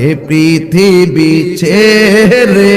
এ পৃথিবী ছেড়ে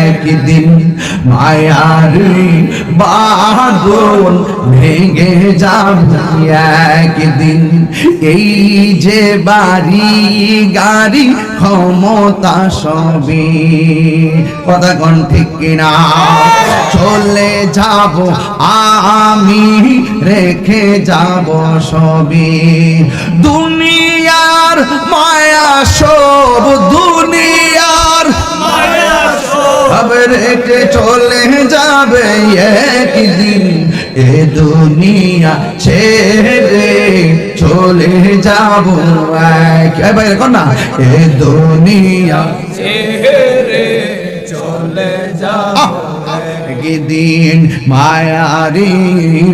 একদিন, মায়ার বাদন ভেঙে যাবে একদিন। এই যে বাড়ি, গাড়ি, ক্ষমতা সবই কথা কোন ঠিক কিনা? চলে যাব আমি, রেখে যাব সবই। দুনিয়ার মায়া সব চলে যাবে একদিন এ দুনিয়া ছেড়ে চলে যাব ভাই দেখো না। এ দুনিয়া ছেড়ে চলে যাও একদিন মায়ারি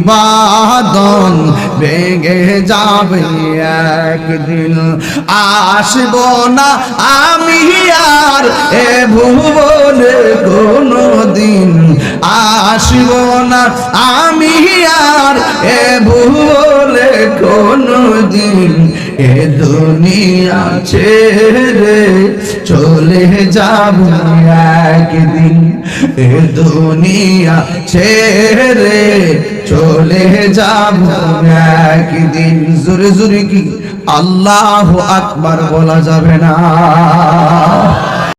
বাদন ভেঙে যাবে একদিন। আসব না আমি আর এ ভুবনে কোনো দিন আসব না। আমি আর এ ভুবনে কোনো দিন এ দুনিয়া ছেড়ে চলে যাব একদিন। এ দুনিয়া ছেড়ে চলে যাব একদিন। জোরে জোরে কি? আল্লাহ আকবার বলা যাবে না।